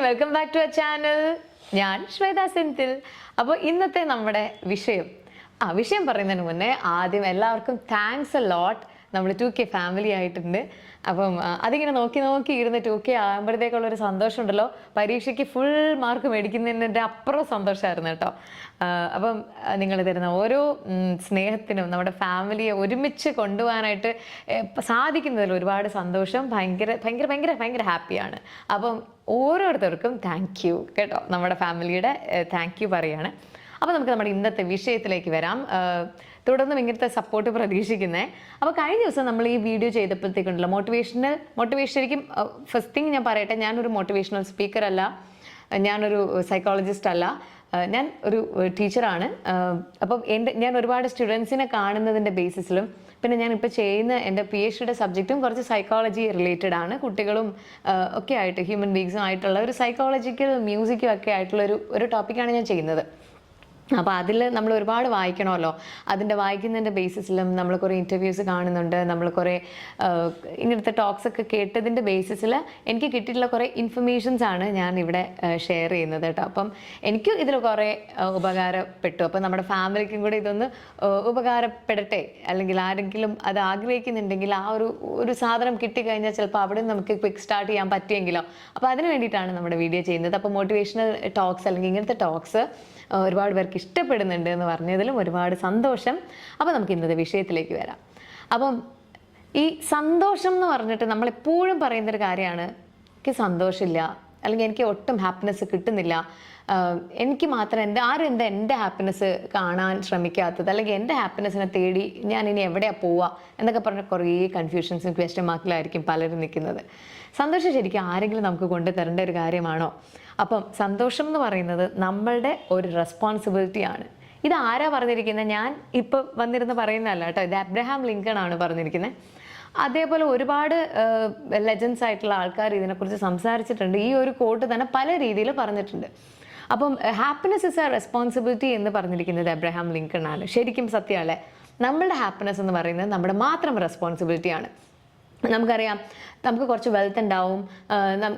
And welcome back to a channel ഞാൻ ശ്വേത സെൻതിൽ. അപ്പോൾ ഇന്നത്തെ നമ്മുടെ വിഷയം. ആ വിഷയം പറയുന്നതിന് മുന്നേ ആദ്യം എല്ലാവർക്കും താങ്ക്സ് എ ലോട്ട് നമ്മൾ ടു കെ ഫാമിലി ആയിട്ടുണ്ട്. അപ്പം അതിങ്ങനെ നോക്കി നോക്കി ഇരുന്ന് ടു കെ ആകുമ്പോഴത്തേക്കുള്ളൊരു സന്തോഷമുണ്ടല്ലോ പരീക്ഷയ്ക്ക് ഫുൾ മാർക്ക് മേടിക്കുന്നതിന്റെ അപ്പുറം സന്തോഷമായിരുന്നു കേട്ടോ. അപ്പം നിങ്ങൾ തരുന്ന ഓരോ സ്നേഹത്തിനും നമ്മുടെ ഫാമിലിയെ ഒരുമിച്ച് കൊണ്ടുപോകാനായിട്ട് സാധിക്കുന്നതിൽ ഒരുപാട് സന്തോഷം. ഭയങ്കര ഭയങ്കര ഭയങ്കര ഭയങ്കര ഹാപ്പിയാണ്. അപ്പം ഓരോരുത്തർക്കും താങ്ക് യു കേട്ടോ. നമ്മുടെ ഫാമിലിയുടെ താങ്ക് യു പറയാണ്. അപ്പോൾ നമുക്ക് നമ്മുടെ ഇന്നത്തെ വിഷയത്തിലേക്ക് വരാം. തുടർന്നും ഇങ്ങനത്തെ സപ്പോർട്ട് പ്രതീക്ഷിക്കുന്നേ. അപ്പോൾ കഴിഞ്ഞ ദിവസം നമ്മൾ ഈ വീഡിയോ ചെയ്തപ്പോഴത്തേക്കുണ്ടല്ലോ മോട്ടിവേഷണൽ മോട്ടിവേഷൻ ഫസ്റ്റ് തിങ് ഞാൻ പറയട്ടെ ഞാനൊരു മോട്ടിവേഷണൽ സ്പീക്കർ അല്ല. ഞാനൊരു സൈക്കോളജിസ്റ്റ് അല്ല. ഞാൻ ഒരു ടീച്ചറാണ്. അപ്പം എന്റെ ഞാൻ ഒരുപാട് സ്റ്റുഡൻസിനെ കാണുന്നതിന്റെ ബേസിസിലും പിന്നെ ഞാൻ ഇപ്പോൾ ചെയ്യുന്ന എന്റെ പി എച്ച് ഡിയുടെ സബ്ജക്റ്റും കുറച്ച് സൈക്കോളജി റിലേറ്റഡ് ആണ്. കുട്ടികളും ഒക്കെ ആയിട്ട് ഹ്യൂമൻ ബീങ്സും ആയിട്ടുള്ള ഒരു സൈക്കോളജിക്കൽ മ്യൂസിക്കും ഒക്കെ ആയിട്ടുള്ള ഒരു ഒരു ടോപ്പിക്കാണ് ഞാൻ ചെയ്യുന്നത്. അപ്പോൾ അതിൽ നമ്മൾ ഒരുപാട് വായിക്കണമല്ലോ. അതിന്റെ വായിക്കുന്നതിന്റെ ബേസിസിലും നമ്മൾ കുറേ ഇന്റർവ്യൂസ് കാണുന്നുണ്ട്. നമ്മൾ കുറേ ഇങ്ങനത്തെ ടോക്സ് ഒക്കെ കേട്ടതിന്റെ ബേസിസിൽ എനിക്ക് കിട്ടിയിട്ടുള്ള കുറേ ഇൻഫർമേഷൻസ് ആണ് ഞാൻ ഇവിടെ ഷെയർ ചെയ്യുന്നത് കേട്ടോ. അപ്പം എനിക്ക് ഇതിൽ കുറേ ഉപകാരപ്പെട്ടു. അപ്പം നമ്മുടെ ഫാമിലിക്കും കൂടെ ഇതൊന്ന് ഉപകാരപ്പെടട്ടെ. അല്ലെങ്കിൽ ആരെങ്കിലും അത് ആഗ്രഹിക്കുന്നുണ്ടെങ്കിൽ ആ ഒരു ഒരു സാധനം കിട്ടിക്കഴിഞ്ഞാൽ ചിലപ്പോൾ അവിടെ നമുക്ക് ക്വിക്ക് സ്റ്റാർട്ട് ചെയ്യാൻ പറ്റിയെങ്കിലോ. അപ്പോൾ അതിന് വേണ്ടിയിട്ടാണ് നമ്മുടെ വീഡിയോ ചെയ്യുന്നത്. അപ്പോൾ മോട്ടിവേഷണൽ ടോക്സ് അല്ലെങ്കിൽ ഇങ്ങനത്തെ ടോക്സ് ഒരുപാട് പേർക്ക് ഇഷ്ടപ്പെടുന്നുണ്ട് എന്ന് പറഞ്ഞതിലും ഒരുപാട് സന്തോഷം. അപ്പോൾ നമുക്ക് ഇന്നത്തെ വിഷയത്തിലേക്ക് വരാം. അപ്പം ഈ സന്തോഷം എന്ന് പറഞ്ഞിട്ട് നമ്മൾ എപ്പോഴും പറയുന്നൊരു കാര്യമാണ് എനിക്ക് സന്തോഷമില്ല. അല്ലെങ്കിൽ എനിക്ക് ഒട്ടും ഹാപ്പിനെസ് കിട്ടുന്നില്ല. എനിക്ക് മാത്രം എന്റെ ആരും എന്താ എന്റെ ഹാപ്പിനെസ് കാണാൻ ശ്രമിക്കാത്തത്? അല്ലെങ്കിൽ എന്റെ ഹാപ്പിനെസ്സിനെ തേടി ഞാൻ ഇനി എവിടെയാണ് പോവുക? എന്നൊക്കെ പറഞ്ഞ കുറേ കൺഫ്യൂഷൻസും ക്വസ്റ്റ്യൻ മാർക്കിലായിരിക്കും പലരും നിൽക്കുന്നത്. സന്തോഷം ശരിക്കും ആരെങ്കിലും നമുക്ക് കൊണ്ടു തരേണ്ട ഒരു കാര്യമാണോ? അപ്പം സന്തോഷം എന്ന് പറയുന്നത് നമ്മളുടെ ഒരു റെസ്പോൺസിബിലിറ്റിയാണ് ഇത് ആരാ പറഞ്ഞിരിക്കുന്നത് ഞാൻ ഇപ്പം വന്നിരുന്ന് പറയുന്നതല്ല കേട്ടോ. ഇത് അബ്രഹാം ലിങ്കൺ ആണ് പറഞ്ഞിരിക്കുന്നത് അതേപോലെ ഒരുപാട് ലെജൻസ് ആയിട്ടുള്ള ആൾക്കാർ ഇതിനെക്കുറിച്ച് സംസാരിച്ചിട്ടുണ്ട്. ഈ ഒരു കോട്ട് തന്നെ പല രീതിയിൽ പറഞ്ഞിട്ടുണ്ട്. അപ്പം ഹാപ്പിനെസ് ഇസ് എ റെസ്പോൺസിബിലിറ്റി എന്ന് പറഞ്ഞിരിക്കുന്നത് അബ്രഹാം ലിങ്കൺ ആണ്. ശരിക്കും സത്യമല്ലേ നമ്മളുടെ ഹാപ്പിനെസ് എന്ന് പറയുന്നത് നമ്മുടെ മാത്രം റെസ്പോൺസിബിലിറ്റിയാണ് നമുക്കറിയാം നമുക്ക് കുറച്ച് വെൽത്ത് ഉണ്ടാവും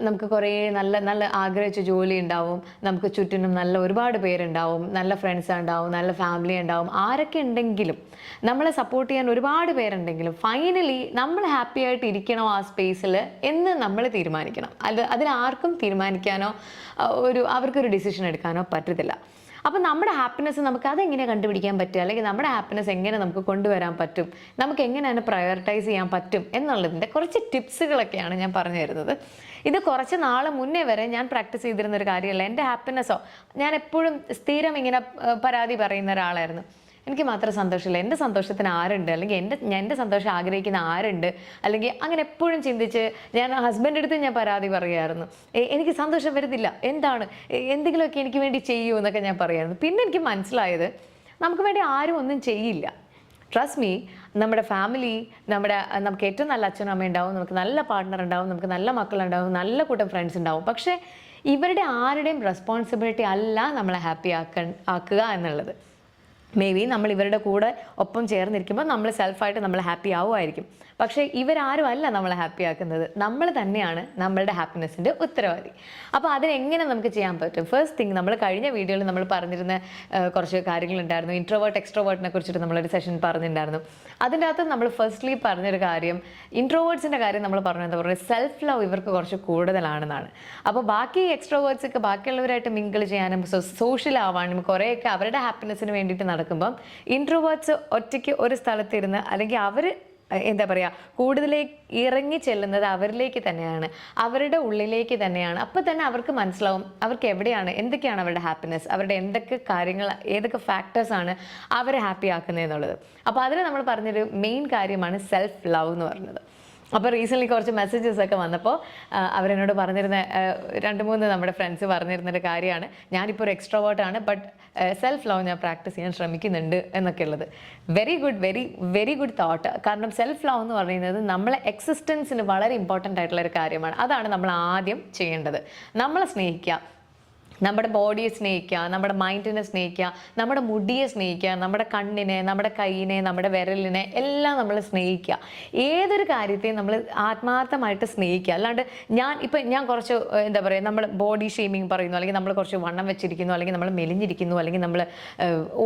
നമുക്ക് കുറേ നല്ല നല്ല ആഗ്രഹിച്ച ജോലി ഉണ്ടാവും നമുക്ക് ചുറ്റിനും നല്ല ഒരുപാട് പേരുണ്ടാവും നല്ല ഫ്രണ്ട്സ് ഉണ്ടാവും നല്ല ഫാമിലി ഉണ്ടാവും ആരൊക്കെ ഉണ്ടെങ്കിലും നമ്മളെ സപ്പോർട്ട് ചെയ്യാൻ ഒരുപാട് പേരുണ്ടെങ്കിലും ഫൈനലി നമ്മൾ ഹാപ്പി ആയിട്ട് ഇരിക്കണോ ആ സ്പേസിൽ എന്ന് നമ്മൾ തീരുമാനിക്കണം. അത് അതിലാർക്കും തീരുമാനിക്കാനോ ആ, ഒരു അവർക്കൊരു ഡിസിഷൻ എടുക്കാനോ പറ്റത്തില്ല. അപ്പം നമ്മുടെ ഹാപ്പിനെസ് നമുക്ക് അതെങ്ങനെ കണ്ടുപിടിക്കാൻ പറ്റും അല്ലെങ്കിൽ നമ്മുടെ ഹാപ്പിനെസ് എങ്ങനെ നമുക്ക് കൊണ്ടുവരാൻ പറ്റും? നമുക്ക് എങ്ങനെ അതിനെ പ്രയോറിറ്റൈസ് ചെയ്യാൻ പറ്റും? എന്നുള്ളതിന്റെ കുറച്ച് ടിപ്സുകളൊക്കെയാണ് ഞാൻ പറഞ്ഞു തരുന്നത്. ഇത് കുറച്ച് നാൾ മുന്നേ വരെ ഞാൻ പ്രാക്ടീസ് ചെയ്തിരുന്ന ഒരു കാര്യമല്ല. എന്റെ ഹാപ്പിനെസ്സോ ഞാൻ എപ്പോഴും സ്ഥിരം ഇങ്ങനെ പരാതി പറയുന്ന ഒരാളായിരുന്നു. എനിക്ക് മാത്രം സന്തോഷമില്ല. എന്റെ സന്തോഷത്തിന് ആരുണ്ട്? അല്ലെങ്കിൽ എന്റെ എന്റെ സന്തോഷം ആഗ്രഹിക്കുന്ന ആരുണ്ട്? അല്ലെങ്കിൽ അങ്ങനെ എപ്പോഴും ചിന്തിച്ച് ഞാൻ ഹസ്ബൻഡ് അടുത്ത് ഞാൻ പരാതി പറയുമായിരുന്നു എനിക്ക് സന്തോഷം വരുന്നില്ല. എന്താണ്? എന്തെങ്കിലുമൊക്കെ എനിക്ക് വേണ്ടി ചെയ്യൂ എന്നൊക്കെ ഞാൻ പറയുമായിരുന്നു പിന്നെ എനിക്ക് മനസ്സിലായത് നമുക്ക് വേണ്ടി ആരും ഒന്നും ചെയ്യില്ല. ട്രസ്റ്റ് മീ നമ്മുടെ ഫാമിലി നമ്മുടെ നമുക്ക് ഏറ്റവും നല്ല അച്ഛനും അമ്മ ഉണ്ടാവും. നമുക്ക് നല്ല പാർട്ട്ണർ ഉണ്ടാവും. നമുക്ക് നല്ല മക്കളുണ്ടാവും നല്ല കൂട്ടം ഫ്രണ്ട്സ് ഉണ്ടാവും. പക്ഷേ ഇവരുടെ ആരുടെയും റെസ്പോൺസിബിലിറ്റി അല്ല നമ്മളെ ഹാപ്പി ആക്ക ആക്കുക എന്നുള്ളത്. മേ ബി നമ്മൾ ഇവരുടെ കൂടെ ഒപ്പം ചേർന്നിരിക്കുമ്പോൾ നമ്മൾ സെൽഫായിട്ട് നമ്മൾ ഹാപ്പി ആവുമായിരിക്കും. പക്ഷേ ഇവരാരും അല്ല നമ്മളെ ഹാപ്പി ആക്കുന്നത്. നമ്മൾ തന്നെയാണ് നമ്മളുടെ ഹാപ്പിനെസ്സിന്റെ ഉത്തരവാദി. അപ്പോൾ അതിനെങ്ങനെ നമുക്ക് ചെയ്യാൻ പറ്റും? ഫസ്റ്റ് തിങ് നമ്മൾ കഴിഞ്ഞ വീഡിയോയിൽ നമ്മൾ പറഞ്ഞിരുന്ന കുറച്ച് കാര്യങ്ങളുണ്ടായിരുന്നു. ഇൻട്രോവേർട്ട് എക്സ്ട്രോവേർട്ടിനെ കുറിച്ചിട്ട് നമ്മളൊരു സെഷൻ പറഞ്ഞിട്ടുണ്ടായിരുന്നു. അതിന്റെ അകത്ത് നമ്മൾ ഫസ്റ്റ്ലി പറഞ്ഞൊരു കാര്യം ഇൻട്രോവേർട്സിന്റെ കാര്യം നമ്മൾ പറഞ്ഞു. എന്താ പറയുക സെൽഫ് ലവ് ഇവർക്ക് കുറച്ച് കൂടുതലാണെന്നാണ്. അപ്പോൾ ബാക്കി എക്സ്ട്രോവേർട്സ് ഒക്കെ ബാക്കിയുള്ളവരായിട്ട് മിങ്കിൾ ചെയ്യാനും സോഷ്യൽ ആവാനും കുറേയൊക്കെ അവരുടെ ഹാപ്പിനെസ്സിന് വേണ്ടിയിട്ട് നടക്കുമ്പം ഇൻട്രോവേർട്സ് ഒറ്റയ്ക്ക് ഒരു സ്ഥലത്തിരുന്ന് അല്ലെങ്കിൽ അവർ എന്താ പറയുക കൂടുതലേക്ക് ഇറങ്ങി ചെല്ലുന്നത് അവരിലേക്ക് തന്നെയാണ്. അവരുടെ ഉള്ളിലേക്ക് തന്നെയാണ്. അപ്പോൾ തന്നെ അവർക്ക് മനസ്സിലാവും അവർക്ക് എവിടെയാണ് എന്തൊക്കെയാണ് അവരുടെ ഹാപ്പിനെസ് അവരുടെ എന്തൊക്കെ കാര്യങ്ങൾ ഏതൊക്കെ ഫാക്ടേഴ്സാണ് അവരെ ഹാപ്പി ആക്കുന്നത് എന്നുള്ളത് അപ്പോൾ അതിന് നമ്മൾ പറഞ്ഞൊരു മെയിൻ കാര്യമാണ് സെൽഫ് ലവ് എന്ന് പറയുന്നത് അപ്പോൾ റീസെന്റ്ലി കുറച്ച് മെസ്സേജസ് ഒക്കെ വന്നപ്പോൾ അവരെന്നോട് പറഞ്ഞിരുന്ന രണ്ട് മൂന്ന് നമ്മുടെ ഫ്രണ്ട്സ് പറഞ്ഞിരുന്നൊരു കാര്യമാണ്. ഞാനിപ്പോൾ ഒരു എക്സ്ട്രോവേർട്ടാണ് ബട്ട് സെൽഫ് ലവ് ഞാൻ പ്രാക്ടീസ് ചെയ്യാൻ ശ്രമിക്കുന്നുണ്ട് എന്നൊക്കെ ഉള്ളത് very good very very good thought കാരണം സെൽഫ് ലവ് എന്ന് പറയുന്നത് നമ്മളെ എക്സിസ്റ്റൻസിന് വളരെ ഇമ്പോർട്ടന്റ് ആയിട്ടുള്ള ഒരു കാര്യമാണ്. അതാണ് നമ്മൾ ആദ്യം ചെയ്യേണ്ടത്. നമ്മളെ സ്നേഹിക്കുക. നമ്മുടെ ബോഡിയെ സ്നേഹിക്കുക നമ്മുടെ മൈൻഡിനെ സ്നേഹിക്കുക നമ്മുടെ മുടിയെ സ്നേഹിക്കുക നമ്മുടെ കണ്ണിനെ നമ്മുടെ കൈയിനെ നമ്മുടെ വിരലിനെ എല്ലാം നമ്മൾ സ്നേഹിക്കുക. ഏതൊരു കാര്യത്തെയും നമ്മൾ ആത്മാർത്ഥമായിട്ട് സ്നേഹിക്കുക. അല്ലാണ്ട് ഞാൻ ഇപ്പം ഞാൻ കുറച്ച് എന്താ പറയുക നമ്മൾ ബോഡി ഷെയ്മിങ് പറയുന്നു അല്ലെങ്കിൽ നമ്മൾ കുറച്ച് വണ്ണം വെച്ചിരിക്കുന്നു അല്ലെങ്കിൽ നമ്മൾ മെലിഞ്ഞിരിക്കുന്നു അല്ലെങ്കിൽ നമ്മൾ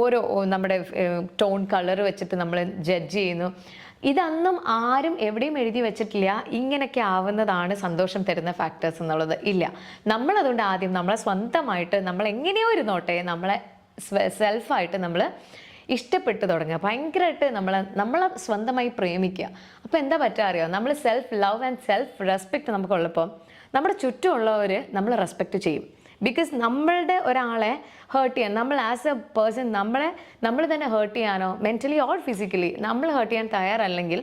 ഓരോ നമ്മുടെ ടോൺ കളർ വെച്ചിട്ട് നമ്മൾ ജഡ്ജ് ചെയ്യുന്നു. ഇതൊന്നും ആരും എവിടെയും എഴുതി വെച്ചിട്ടില്ല. ഇങ്ങനെയൊക്കെ ആവുന്നതാണ് സന്തോഷം തരുന്ന ഫാക്ടേഴ്സ് എന്നുള്ളത്. ഇല്ല. നമ്മളതുകൊണ്ട് ആദ്യം നമ്മളെ സ്വന്തമായിട്ട് നമ്മൾ എങ്ങനെയോ ഇരുന്നോട്ടെ നമ്മളെ സെൽഫായിട്ട് നമ്മൾ ഇഷ്ടപ്പെട്ട് തുടങ്ങുക. ഭയങ്കരമായിട്ട് നമ്മൾ നമ്മളെ സ്വന്തമായി പ്രേമിക്കുക. അപ്പോൾ എന്താ പറ്റുക അറിയോ? നമ്മൾ self love and self respect നമുക്കുള്ളപ്പോൾ നമ്മുടെ ചുറ്റുമുള്ളവർ നമ്മൾ റെസ്പെക്റ്റ് ചെയ്യും. ബിക്കോസ് നമ്മളുടെ ഒരാളെ ഹേർട്ട് ചെയ്യാൻ നമ്മൾ ആസ് എ പേഴ്സൺ നമ്മളെ നമ്മൾ തന്നെ ഹേർട്ട് ചെയ്യാനോ മെന്റലി ഓർ ഫിസിക്കലി നമ്മൾ ഹേർട്ട് ചെയ്യാൻ തയ്യാറല്ലെങ്കിൽ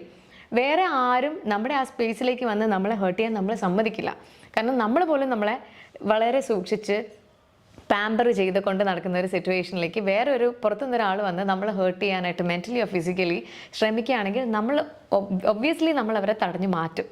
വേറെ ആരും നമ്മുടെ ആ സ്പേസിലേക്ക് വന്ന് നമ്മളെ ഹേർട്ട് ചെയ്യാൻ നമ്മളെ സമ്മതിക്കില്ല. കാരണം നമ്മൾ പോലും നമ്മളെ വളരെ സൂക്ഷിച്ച് പാമ്പർ ചെയ്ത് കൊണ്ട് നടക്കുന്ന ഒരു സിറ്റുവേഷനിലേക്ക് വേറെ ഒരു പുറത്തുനിന്ന് ഒരാൾ വന്ന് നമ്മൾ ഹേർട്ട് ചെയ്യാനായിട്ട് മെന്റലി ഓർ ഫിസിക്കലി ശ്രമിക്കുകയാണെങ്കിൽ നമ്മൾ ഒബ്വിയസ്ലി നമ്മൾ അവരെ തടഞ്ഞു മാറ്റും.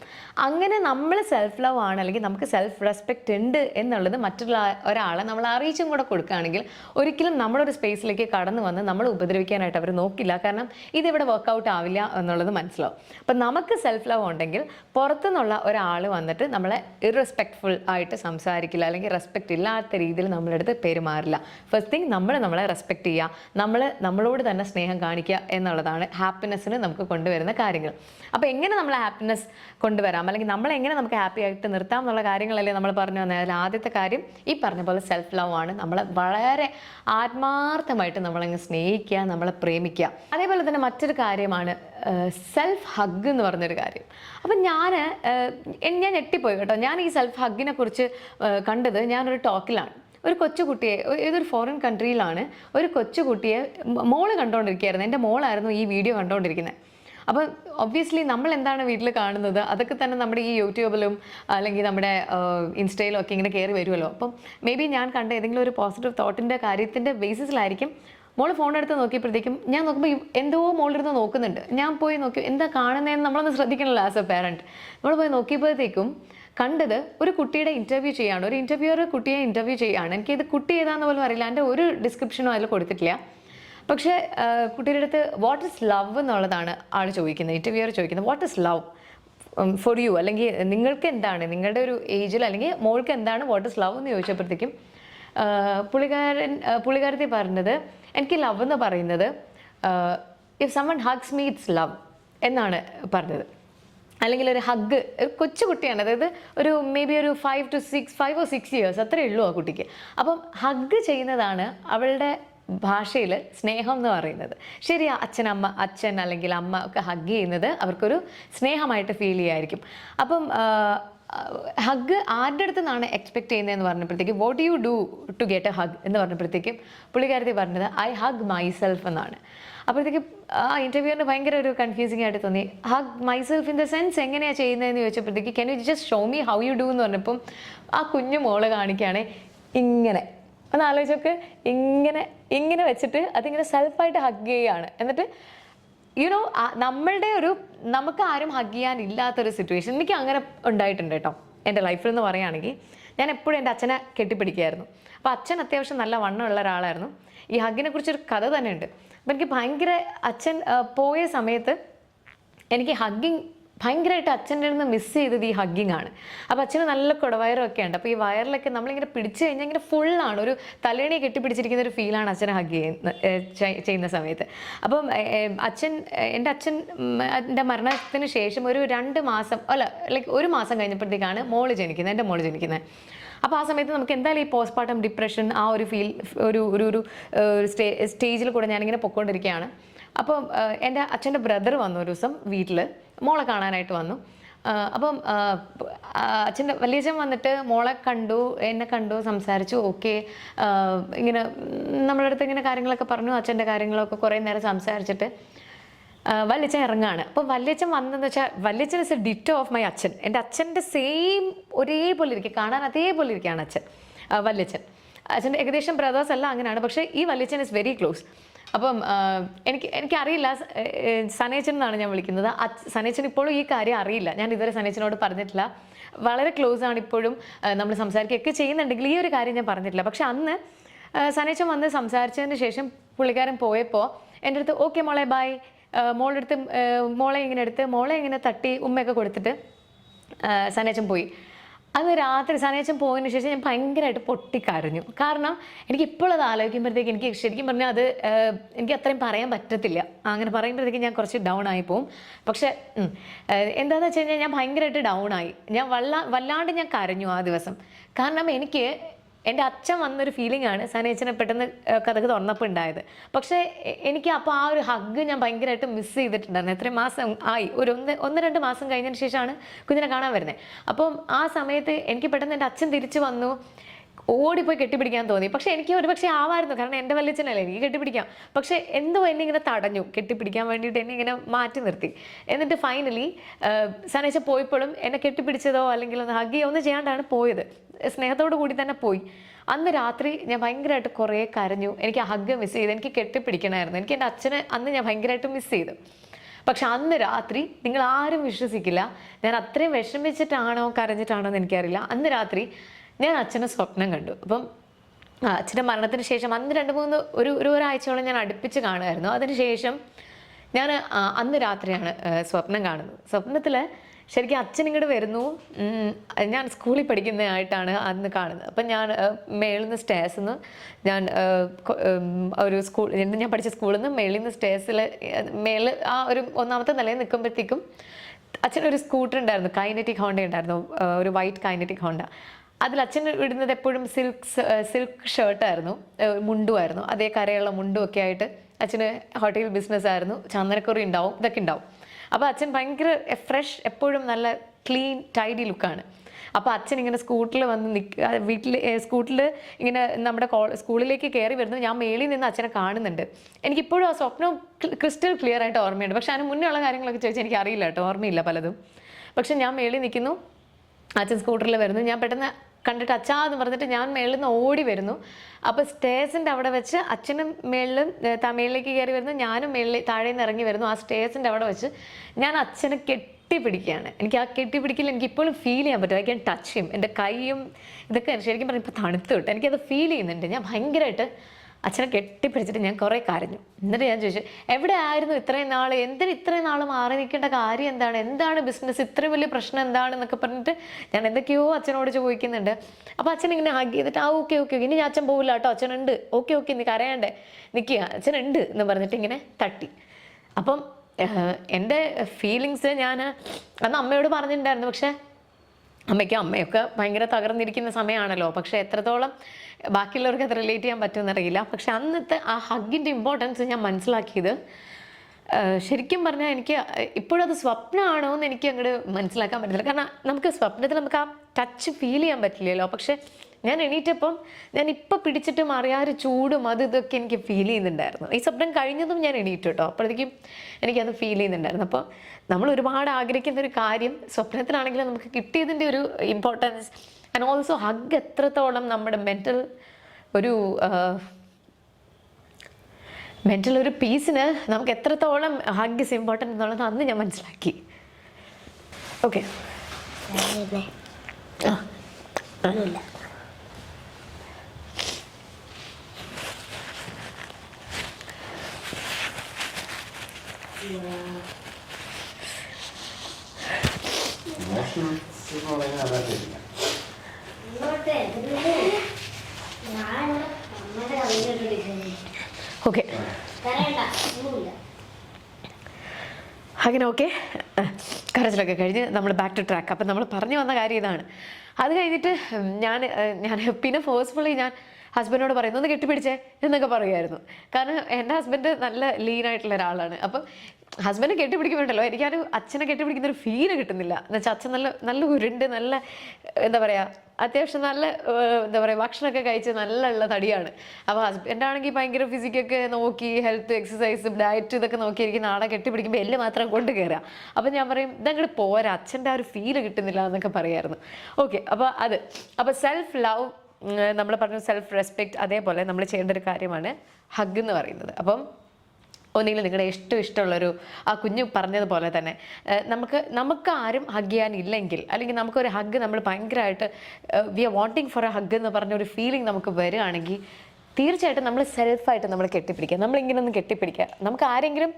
അങ്ങനെ നമ്മൾ സെൽഫ് ലവ് ആണ് അല്ലെങ്കിൽ നമുക്ക് സെൽഫ് റെസ്പെക്റ്റ് ഉണ്ട് എന്നുള്ളത് മറ്റുള്ള ഒരാളെ നമ്മൾ അറിയിച്ചും കൂടെ കൊടുക്കുകയാണെങ്കിൽ ഒരിക്കലും നമ്മളൊരു സ്പേസിലേക്ക് കടന്നു വന്ന് നമ്മൾ ഉപദ്രവിക്കാനായിട്ട് അവർ നോക്കില്ല. കാരണം ഇതിവിടെ വർക്കൗട്ട് ആവില്ല എന്നുള്ളത് മനസ്സിലാവും. അപ്പം നമുക്ക് സെൽഫ് ലവ് ഉണ്ടെങ്കിൽ പുറത്തുനിന്നുള്ള ഒരാൾ വന്നിട്ട് നമ്മളെ ഇറസ്പെക്ട്ഫുൾ ആയിട്ട് സംസാരിക്കില്ല അല്ലെങ്കിൽ റെസ്പെക്റ്റ് ഇല്ലാത്ത രീതിയിൽ നമ്മളെടുത്ത് പെരുമാറില്ല ഫസ്റ്റ് തിങ് നമ്മൾ നമ്മളെ റെസ്പെക്റ്റ് ചെയ്യുക. നമ്മൾ നമ്മളോട് തന്നെ സ്നേഹം കാണിക്കുക എന്നുള്ളതാണ് ഹാപ്പിനെസ്സിന് നമുക്ക് കൊണ്ടുവരുന്ന കാര്യങ്ങൾ. അപ്പോൾ എങ്ങനെ നമ്മൾ ഹാപ്പിനെസ് കൊണ്ടുവരാം? അല്ലെങ്കിൽ നമ്മളെങ്ങനെ നമുക്ക് ഹാപ്പി ആയിട്ട് നിർത്താം എന്നുള്ള കാര്യങ്ങളല്ലേ നമ്മൾ പറഞ്ഞു വന്നത് അതിൽ ആദ്യത്തെ കാര്യം ഈ പറഞ്ഞ പോലെ സെൽഫ് ലവ് ആണ്. നമ്മളെ വളരെ ആത്മാർത്ഥമായിട്ട് നമ്മളങ്ങ് സ്നേഹിക്കുക നമ്മളെ പ്രേമിക്കുക. അതേപോലെ തന്നെ മറ്റൊരു കാര്യമാണ് സെൽഫ് ഹഗ് എന്ന് പറഞ്ഞൊരു കാര്യം. അപ്പം ഞാൻ ഞാൻ ഞെട്ടിപ്പോയി കേട്ടോ. ഞാൻ ഈ സെൽഫ് ഹഗ്ഗിനെ കുറിച്ച് കണ്ടത് ഞാനൊരു ടോക്കിലാണ് ഒരു കൊച്ചുകുട്ടിയെ ഏതൊരു ഫോറിൻ കൺട്രിയിലാണ് ഒരു കൊച്ചുകുട്ടിയെ മോൾ കണ്ടുകൊണ്ടിരിക്കുകയായിരുന്നു എന്റെ മോളായിരുന്നു ഈ വീഡിയോ കണ്ടുകൊണ്ടിരിക്കുന്നത് അപ്പം ഒബ്വിയസ്ലി നമ്മൾ എന്താണ് വീട്ടിൽ കാണുന്നത്? അതൊക്കെ തന്നെ നമ്മുടെ ഈ യൂട്യൂബിലും അല്ലെങ്കിൽ നമ്മുടെ ഇൻസ്റ്റയിലും ഒക്കെ ഇങ്ങനെ കയറി വരുമല്ലോ അപ്പം മേ ബി ഞാൻ കണ്ട ഏതെങ്കിലും ഒരു പോസിറ്റീവ് തോട്ടിന്റെ കാര്യത്തിന്റെ ബേസിസിലായിരിക്കും മോൾ ഫോൺ എടുത്ത് നോക്കിയപ്പോഴത്തേക്കും ഞാൻ നോക്കുമ്പോൾ എന്തോ മോളിരുന്ന് നോക്കുന്നുണ്ട്. ഞാൻ പോയി നോക്കി എന്താ കാണുന്നതെന്ന് നമ്മളൊന്ന് ശ്രദ്ധിക്കണമല്ലോ ആസ് എ പേരന്റ് നമ്മൾ പോയി നോക്കിയപ്പോഴത്തേക്കും കണ്ടത് ഒരു കുട്ടിയുടെ ഇന്റർവ്യൂ ചെയ്യാണ്. ഒരു ഇന്റർവ്യൂർ കുട്ടിയെ ഇന്റർവ്യൂ ചെയ്യാണ്. ഇത് കുട്ടി ഏതാന്ന് പോലും അറിയില്ല. എന്റെ ഒരു ഡിസ്ക്രിപ്ഷനും അതിൽ കൊടുത്തിട്ടില്ല. പക്ഷേ കുട്ടിയുടെ അടുത്ത് വാട്ട് ഇസ് ലവ് എന്നുള്ളതാണ് ആൾ ചോദിക്കുന്നത് ഇന്റർവ്യൂർ ചോദിക്കുന്നത്. What is love for you അല്ലെങ്കിൽ നിങ്ങൾക്ക് എന്താണ്? നിങ്ങളുടെ ഒരു ഏജിൽ അല്ലെങ്കിൽ മോൾക്ക് എന്താണ് വാട്ട് ഇസ് ലവ് എന്ന് ചോദിച്ചപ്പോഴത്തേക്കും പുള്ളിക്കാരൻ പുള്ളിക്കാരത്തി പറഞ്ഞത് എനിക്ക് ലവ് എന്ന് പറയുന്നത് if someone hugs me it's love എന്നാണ് പറഞ്ഞത്. അല്ലെങ്കിൽ ഒരു ഹഗ് ഒരു കൊച്ചുകുട്ടിയാണ് അതായത് ഒരു മേ ബി ഒരു five to six five or six years അത്രയേ ഉള്ളൂ ആ കുട്ടിക്ക്. അപ്പം ഹഗ് ചെയ്യുന്നതാണ് അവളുടെ ഭാഷയിൽ സ്നേഹം എന്ന് പറയുന്നത്. ശരി അച്ഛൻ അമ്മ അച്ഛൻ അല്ലെങ്കിൽ അമ്മ ഒക്കെ ഹഗ് ചെയ്യുന്നത് അവർക്കൊരു സ്നേഹമായിട്ട് ഫീൽ ചെയ്യായിരിക്കും. അപ്പം ഹഗ് ആരുടെ അടുത്ത് നിന്നാണ് എക്സ്പെക്ട് ചെയ്യുന്നതെന്ന് പറഞ്ഞപ്പോഴത്തേക്കും what you do to get a hug എന്ന് പറഞ്ഞപ്പോഴത്തേക്കും പുള്ളിക്കാരത്തി പറഞ്ഞത് ഐ ഹഗ് മൈസെൽഫ് എന്നാണ്. അപ്പോഴത്തേക്കും ആ ഇന്റർവ്യൂവിന് ഭയങ്കര ഒരു കൺഫ്യൂസിംഗ് ആയിട്ട് തോന്നി. Hug myself in the sense എങ്ങനെയാണ് ചെയ്യുന്നതെന്ന് ചോദിച്ചപ്പോഴത്തേക്ക് can you just show me how you do എന്ന് പറഞ്ഞപ്പം ആ കുഞ്ഞു മോൾ കാണിക്കുകയാണെ ഇങ്ങനെ. ഒന്ന് ആലോചിച്ചൊക്കെ ഇങ്ങനെ ഇങ്ങനെ വെച്ചിട്ട് അതിങ്ങനെ സെൽഫായിട്ട് ഹഗ് ചെയ്യുകയാണ്. എന്നിട്ട് യുനോ നമ്മളുടെ ഒരു നമുക്ക് ആരും ഹഗ് ചെയ്യാൻ ഇല്ലാത്തൊരു സിറ്റുവേഷൻ എനിക്ക് അങ്ങനെ ഉണ്ടായിട്ടുണ്ട് കേട്ടോ എന്റെ ലൈഫിൽ എന്ന് പറയുകയാണെങ്കിൽ. ഞാൻ എപ്പോഴും എന്റെ അച്ഛനെ കെട്ടിപ്പിടിക്കുകയായിരുന്നു അപ്പോൾ അച്ഛൻ അത്യാവശ്യം നല്ല വണ്ണമുള്ള ഒരാളായിരുന്നു. ഈ ഹഗ്ഗിനെ കുറിച്ചൊരു കഥ തന്നെ ഉണ്ട് അപ്പം എനിക്ക് ഭയങ്കര അച്ഛൻ പോയ സമയത്ത് എനിക്ക് ഹഗ്ഗിങ് ഭയങ്കരമായിട്ട് അച്ഛന്റെ നിന്ന് മിസ് ചെയ്തത് ഈ ഹഗ്ഗിങ് ആണ്. അപ്പോൾ അച്ഛന് നല്ല കുടവയറൊക്കെ ഉണ്ട്. അപ്പോൾ ഈ വയറിലൊക്കെ നമ്മളിങ്ങനെ പിടിച്ച് കഴിഞ്ഞാൽ ഇങ്ങനെ ഫുള്ളാണ് ഒരു തലേണി കെട്ടിപ്പിടിച്ചിരിക്കുന്ന ഒരു ഫീലാണ് അച്ഛനെ ഹഗ് ചെയ്യുന്ന ചെയ്യുന്ന സമയത്ത്. അപ്പം അച്ഛൻ എന്റെ അച്ഛൻ എന്റെ മരണത്തിന് ശേഷം ഒരു രണ്ട് മാസം അല്ല ലൈക്ക് ഒരു മാസം കഴിഞ്ഞപ്പോഴത്തേക്കാണ് മോൾ ജനിക്കുന്നത് എന്റെ മോൾ ജനിക്കുന്നത്. അപ്പോൾ ആ സമയത്ത് നമുക്ക് എന്തായാലും ഈ പോസ്റ്റ്മോർട്ടം ഡിപ്രഷൻ ആ ഒരു ഫീൽ ഒരു ഒരു ഒരു സ്റ്റേ സ്റ്റേജിൽ കൂടെ ഞാനിങ്ങനെ പൊയ്ക്കൊണ്ടിരിക്കുകയാണ് അപ്പോൾ എന്റെ അച്ഛന്റെ ബ്രദർ വന്നു ഒരു ദിവസം വീട്ടിൽ മോളെ കാണാനായിട്ട് വന്നു. അപ്പം അച്ഛന്റെ വലിയച്ഛൻ വന്നിട്ട് മോളെ കണ്ടു എന്നെ കണ്ടു സംസാരിച്ചു ഓക്കെ. ഇങ്ങനെ നമ്മളടുത്ത് ഇങ്ങനെ കാര്യങ്ങളൊക്കെ പറഞ്ഞു അച്ഛന്റെ കാര്യങ്ങളൊക്കെ കുറേ നേരം സംസാരിച്ചിട്ട് വല്യച്ഛൻ ഇറങ്ങാണ്. അപ്പോൾ വല്യച്ഛൻ വന്നതെന്ന് വെച്ചാൽ വല്യച്ഛൻ is a ditto of my അച്ഛൻ. എന്റെ അച്ഛന്റെ സെയിം ഒരേപോലെ ഇരിക്കും കാണാൻ അതേപോലെ ഇരിക്കുകയാണ് അച്ഛൻ വല്യച്ഛൻ. അച്ഛന്റെ ഏകദേശം ബ്രദേഴ്സ് എല്ലാം അങ്ങനെയാണ് പക്ഷേ ഈ വല്യച്ഛൻ ഇസ് വെരി ക്ലോസ് അപ്പം എനിക്ക് എനിക്കറിയില്ല സനേച്ചൻ എന്നാണ് ഞാൻ വിളിക്കുന്നത്. സനേച്ചൻ ഇപ്പോഴും ഈ കാര്യം അറിയില്ല. ഞാൻ ഇതുവരെ സനേച്ചനോട് പറഞ്ഞിട്ടില്ല. വളരെ ക്ലോസ് ആണ് ഇപ്പോഴും നമ്മൾ സംസാരിക്കുകയൊക്കെ ചെയ്യുന്നുണ്ടെങ്കിൽ ഈ ഒരു കാര്യം ഞാൻ പറഞ്ഞിട്ടില്ല. പക്ഷെ അന്ന് സനേച്ചൻ വന്ന് സംസാരിച്ചതിന് ശേഷം പുള്ളിക്കാരൻ പോയപ്പോൾ എന്റെ അടുത്ത് ഓക്കെ മോളെ ബായ് മോളുടെ അടുത്ത് മോളെ ഇങ്ങനെ എടുത്ത് മോളെ ഇങ്ങനെ തട്ടി ഉമ്മയൊക്കെ കൊടുത്തിട്ട് സനേച്ചം പോയി. അന്ന് രാത്രി സനേച്ചൻ പോയതിനു ശേഷം ഞാൻ ഭയങ്കരമായിട്ട് പൊട്ടിക്കരഞ്ഞു. കാരണം എനിക്ക് ഇപ്പോഴത് അത് ആലോചിക്കുമ്പോഴത്തേക്ക് എനിക്ക് ശരിക്കും പറഞ്ഞാൽ അത് എനിക്ക് അത്രയും പറയാൻ പറ്റത്തില്ല. അങ്ങനെ പറയുമ്പോഴത്തേക്ക് ഞാൻ കുറച്ച് ഡൗൺ ആയി പോവും. പക്ഷെ എന്താണെന്ന് വെച്ച് കഴിഞ്ഞാൽ ഞാൻ ഭയങ്കരമായിട്ട് ഡൗൺ ആയി. ഞാൻ വല്ല വല്ലാണ്ട് ഞാൻ കരഞ്ഞു ആ ദിവസം. കാരണം എനിക്ക് എന്റെ അച്ഛൻ വന്നൊരു ഫീലിംഗ് ആണ് സനേച്ചനെ പെട്ടെന്ന് കഥക്ക് തുറന്നപ്പോൾ ഉണ്ടായത് പക്ഷേ എനിക്ക് അപ്പോൾ ആ ഒരു ഹഗ് ഞാൻ ഭയങ്കരമായിട്ട് മിസ് ചെയ്തിട്ടുണ്ടായിരുന്നു. എത്രയും മാസം ആയി. ഒരു ഒന്ന് ഒന്ന് രണ്ട് മാസം കഴിഞ്ഞതിന് ശേഷമാണ് കുഞ്ഞിനെ കാണാൻ വരുന്നത് അപ്പം ആ സമയത്ത് എനിക്ക് പെട്ടെന്ന് എന്റെ അച്ഛൻ തിരിച്ചു വന്നു. ഓടിപ്പോയി കെട്ടിപ്പിടിക്കാൻ തോന്നി. പക്ഷെ എനിക്ക് ഒരു പക്ഷേ ആവായിരുന്നു. കാരണം എന്റെ വല്യച്ഛനല്ലേ എനിക്ക് കെട്ടിപ്പിടിക്കാം. പക്ഷെ എന്തോ എന്നെ ഇങ്ങനെ തടഞ്ഞു. കെട്ടിപ്പിടിക്കാൻ വേണ്ടിയിട്ട് എന്നെ ഇങ്ങനെ മാറ്റി നിർത്തി. എന്നിട്ട് ഫൈനലി സനേശ പോയപ്പോഴും എന്നെ കെട്ടിപ്പിടിച്ചതോ അല്ലെങ്കിൽ ഒന്ന് ഹഗ് ഒന്നും ചെയ്യാണ്ടാണ് പോയത്. സ്നേഹത്തോടു കൂടി തന്നെ പോയി. അന്ന് രാത്രി ഞാൻ ഭയങ്കരമായിട്ട് കുറേ കരഞ്ഞു. എനിക്ക് ഹഗ് മിസ് ചെയ്ത് എനിക്ക് കെട്ടിപ്പിടിക്കണമായിരുന്നു. എനിക്ക് എന്റെ അച്ഛനെ അന്ന് ഞാൻ ഭയങ്കരമായിട്ട് മിസ് ചെയ്തു. പക്ഷെ അന്ന് രാത്രി നിങ്ങൾ ആരും വിശ്വസിക്കില്ല. ഞാൻ അത്രയും വിഷമിച്ചിട്ടാണോ കരഞ്ഞിട്ടാണോ എന്ന് എനിക്കറിയില്ല. അന്ന് രാത്രി ഞാൻ അച്ഛനെ സ്വപ്നം കണ്ടു. അപ്പം അച്ഛന്റെ മരണത്തിന് ശേഷം അന്ന് രണ്ട് മൂന്ന് ഒരു ഒരു ഒരാഴ്ചയോളം ഞാൻ അടുപ്പിച്ച് കാണുമായിരുന്നു. അതിനുശേഷം ഞാൻ അന്ന് രാത്രിയാണ് സ്വപ്നം കാണുന്നത്. സ്വപ്നത്തിൽ ശരിക്കും അച്ഛൻ ഇങ്ങോട്ട് വരുന്നു. ഞാൻ സ്കൂളിൽ പഠിക്കുന്നതായിട്ടാണ് അന്ന് കാണുന്നത്. അപ്പം ഞാൻ മേളിൽ നിന്ന് സ്റ്റേഴ്സിൽ നിന്ന് ഞാൻ ഒരു സ്കൂൾ ഞാൻ പഠിച്ച സ്കൂളിൽ നിന്ന് മേളിൽ നിന്ന് സ്റ്റേഴ്സിൽ മേളിൽ ആ ഒരു ഒന്നാമത്തെ നിലയിൽ നിൽക്കുമ്പോഴത്തേക്കും അച്ഛനൊരു സ്കൂട്ടർ ഉണ്ടായിരുന്നു. കൈനറ്റിക് ഹോണ്ട ഉണ്ടായിരുന്നു. ഒരു വൈറ്റ് കൈനറ്റിക് ഹോണ്ട അതിൽ അച്ഛൻ ഇടുന്നത് എപ്പോഴും സിൽക്ക് സിൽക്ക് ഷർട്ടായിരുന്നു മുണ്ടുമായിരുന്നു അതേ കരയുള്ള മുണ്ടും ഒക്കെ ആയിട്ട് അച്ഛന് ഹോട്ടൽ ബിസിനസ് ആയിരുന്നു. ചന്ദനക്കുറി ഉണ്ടാവും. ഇതൊക്കെ ഉണ്ടാവും. അപ്പോൾ അച്ഛൻ ഭയങ്കര ഫ്രഷ് എപ്പോഴും നല്ല ക്ലീൻ ടൈഡി ലുക്കാണ് അപ്പോൾ അച്ഛൻ ഇങ്ങനെ സ്കൂട്ടിൽ വന്ന് നിൽക്കുക വീട്ടിൽ സ്കൂട്ടിൽ ഇങ്ങനെ നമ്മുടെ സ്കൂളിലേക്ക് കയറി വരുന്നത് ഞാൻ മേളിൽ നിന്ന് അച്ഛനെ കാണുന്നുണ്ട്. എനിക്കിപ്പോഴും ആ സ്വപ്നം ക്രിസ്റ്റൽ ക്ലിയർ ആയിട്ട് ഓർമ്മയുണ്ട്. പക്ഷേ അതിന് മുന്നേ ഉള്ള കാര്യങ്ങളൊക്കെ ചോദിച്ചാൽ എനിക്ക് അറിയില്ല കേട്ടോ ഓർമ്മയില്ല പലതും. പക്ഷേ ഞാൻ മേളിൽ നിൽക്കുന്നു. അച്ഛൻ സ്കൂട്ടറിൽ വരുന്നു. ഞാൻ പെട്ടെന്ന് കണ്ടിട്ട് അച്ഛാ എന്ന് പറഞ്ഞിട്ട് ഞാൻ മേളിൽ നിന്ന് ഓടി വരുന്നു. അപ്പോൾ സ്റ്റേഴ്സിന്റെ അവിടെ വെച്ച് അച്ഛനും മേളിലും തമിഴിലേക്ക് കയറി വരുന്നു. ഞാനും മേളിൽ താഴെ നിന്ന് ഇറങ്ങി വരുന്നു. ആ സ്റ്റേഴ്സിന്റെ അവിടെ വെച്ച് ഞാൻ അച്ഛനെ കെട്ടിപ്പിടിക്കുകയാണ്. എനിക്ക് ആ കെട്ടിപ്പിടിക്കൽ എനിക്ക് ഇപ്പോഴും ഫീൽ ചെയ്യാൻ പറ്റും. ഐ ക്യാൻ ടച്ച് ചെയ്യും. എന്റെ കൈയും ഇതൊക്കെ ശരിക്കും പറഞ്ഞാൽ ഇപ്പോൾ തണുത്ത് കിട്ടും എനിക്കത് ഫീൽ ചെയ്യുന്നുണ്ട്. ഞാൻ ഭയങ്കരമായിട്ട് അച്ഛനെ കെട്ടിപ്പിടിച്ചിട്ട് ഞാൻ കുറേ കരഞ്ഞു. എന്നിട്ട് ഞാൻ ചോദിച്ചു എവിടെ ആയിരുന്നു ഇത്രയും നാൾ എന്തിന് ഇത്രയും നാൾ മാറി നിൽക്കേണ്ട കാര്യം എന്താണ്? എന്താണ് ബിസിനസ് ഇത്രയും വലിയ പ്രശ്നം എന്താണ്? എന്നൊക്കെ പറഞ്ഞിട്ട് ഞാൻ എന്തൊക്കെയോ അച്ഛനോട് ചോദിക്കുന്നുണ്ട്. അപ്പോൾ അച്ഛൻ ഇങ്ങനെ ഹഗ് ചെയ്തിട്ട് ആ ഓക്കെ ഓക്കെ ഇനി ഞാൻ അച്ഛൻ പോകില്ല കേട്ടോ. അച്ഛനുണ്ട്. ഓക്കെ ഓക്കെ നീ കരയണ്ടേ. നിൽക്കുക അച്ഛനുണ്ട് എന്ന് പറഞ്ഞിട്ട് ഇങ്ങനെ തട്ടി. അപ്പം എന്റെ ഫീലിങ്സ് ഞാൻ അന്ന് അമ്മയോട് പറഞ്ഞിട്ടുണ്ടായിരുന്നു. പക്ഷേ അമ്മയ്ക്കും അമ്മയൊക്കെ ഭയങ്കര തകർന്നിരിക്കുന്ന സമയമാണല്ലോ. പക്ഷേ എത്രത്തോളം ബാക്കിയുള്ളവർക്ക് അത് റിലേറ്റ് ചെയ്യാൻ പറ്റുമെന്നറിയില്ല പക്ഷെ അന്നത്തെ ആ ഹഗിന്റെ ഇമ്പോർട്ടൻസ് ഞാൻ മനസ്സിലാക്കിയത് ശരിക്കും പറഞ്ഞാൽ എനിക്ക് ഇപ്പോഴത് സ്വപ്നമാണോ എന്ന് എനിക്ക് അങ്ങോട്ട് മനസ്സിലാക്കാൻ പറ്റില്ല കാരണം നമുക്ക് സ്വപ്നത്തിൽ നമുക്ക് ആ ടച്ച് ഫീൽ ചെയ്യാൻ പറ്റില്ലല്ലോ. പക്ഷെ ഞാൻ എണീറ്റപ്പം ഞാൻ ഇപ്പം പിടിച്ചിട്ട് അറിയാതെ ചൂടും അത് ഇതൊക്കെ എനിക്ക് ഫീൽ ചെയ്യുന്നുണ്ടായിരുന്നു. ഈ സ്വപ്നം കഴിഞ്ഞതും ഞാൻ എണീറ്റു കേട്ടോ. അപ്പോഴത്തേക്കും എനിക്കത് ഫീൽ ചെയ്യുന്നുണ്ടായിരുന്നു. അപ്പോൾ നമ്മൾ ഒരുപാട് ആഗ്രഹിക്കുന്ന ഒരു കാര്യം സ്വപ്നത്തിലാണെങ്കിലും നമുക്ക് കിട്ടിയതിന്റെ ഒരു ഇമ്പോർട്ടൻസ് ആൻഡ് ഓൾസോ ഹഗ് എത്രത്തോളം നമ്മുടെ മെന്റൽ ഒരു മെന്റൽ ഒരു പീസിന് നമുക്ക് എത്രത്തോളം ഹഗ് ഇസ് ഇമ്പോർട്ടന്റ് എന്നുള്ളത് അന്ന് ഞാൻ മനസ്സിലാക്കി. ഓക്കെ ഇമോഷൻസ് എന്ന് പറയുന്നത് അതല്ല ഇങ്ങോട്ട് എന്നിട്ട് ഞാൻ അമ്മയുടെ കവിതയിട്ടിരിക്കുന്നു ഓക്കെ. അങ്ങനെ ഓക്കെ. കരച്ചിലൊക്കെ കഴിഞ്ഞ് നമ്മൾ ബാക്ക് ടു ട്രാക്ക് അപ്പം നമ്മൾ പറഞ്ഞു വന്ന കാര്യം ഇതാണ്. അത് കഴിഞ്ഞിട്ട് ഞാൻ ഞാൻ പിന്നെ ഫോഴ്സ്ഫുള്ളി ഞാൻ ഹസ്ബൻഡിനോട് പറയുന്നു ഒന്ന് കെട്ടിപ്പിടിച്ചേ എന്നൊക്കെ പറയുമായിരുന്നു. കാരണം എന്റെ ഹസ്ബൻഡ് നല്ല ലീൻ ആയിട്ടുള്ള ഒരാളാണ്. അപ്പം ഹസ്ബൻഡ് കെട്ടിപ്പിടിക്കുമ്പോണ്ടല്ലോ എനിക്കൊരു അച്ഛനെ കെട്ടിപ്പിടിക്കുന്ന ഒരു ഫീൽ കിട്ടുന്നില്ല. എന്ന് വെച്ചാൽ അച്ഛൻ നല്ല നല്ല ഉരുണ്ട് നല്ല എന്താ പറയുക അത്യാവശ്യം നല്ല എന്താ പറയുക ഭക്ഷണമൊക്കെ കഴിച്ച് നല്ല ഉള്ള തടിയാണ് അപ്പോൾ ഹസ്ബൻഡ് ആണെങ്കിൽ ഭയങ്കര ഫിസിക്കൊക്കെ നോക്കി ഹെൽത്ത് എക്സസൈസ് ഡയറ്റ് ഇതൊക്കെ നോക്കിയിരിക്കുന്ന ആളെ കെട്ടിപ്പിടിക്കുമ്പോൾ എല്ലാം മാത്രം കൊണ്ട് കയറുക അപ്പോൾ ഞാൻ പറയും ഇതങ്ങോട്ട് പോരാ. അച്ഛന്റെ ആ ഒരു ഫീൽ കിട്ടുന്നില്ല എന്നൊക്കെ പറയായിരുന്നു. ഓക്കെ. അപ്പോൾ അത്. അപ്പോൾ സെൽഫ് ലവ് നമ്മൾ പറഞ്ഞ സെൽഫ് റെസ്പെക്റ്റ് അതേപോലെ നമ്മൾ ചെയ്യേണ്ട ഒരു കാര്യമാണ് ഹഗ് എന്ന് പറയുന്നത്. അപ്പം ഒന്നെങ്കിലും നിങ്ങളുടെ ഇഷ്ടം ഇഷ്ടമുള്ളൊരു ആ കുഞ്ഞു പറഞ്ഞതുപോലെ തന്നെ നമുക്ക് നമുക്ക് ആരും ഹഗ് ചെയ്യാനില്ലെങ്കിൽ അല്ലെങ്കിൽ നമുക്കൊരു ഹഗ് നമ്മൾ ഭയങ്കരമായിട്ട് we are wanting for a hug എന്ന് പറഞ്ഞ ഒരു ഫീലിംഗ് നമുക്ക് വരികയാണെങ്കിൽ തീർച്ചയായിട്ടും നമ്മൾ സെൽഫായിട്ട് നമ്മൾ കെട്ടിപ്പിടിക്കുക. നമ്മളിങ്ങനെ ഒന്ന് കെട്ടിപ്പിടിക്കുക. നമുക്ക് ആരെങ്കിലും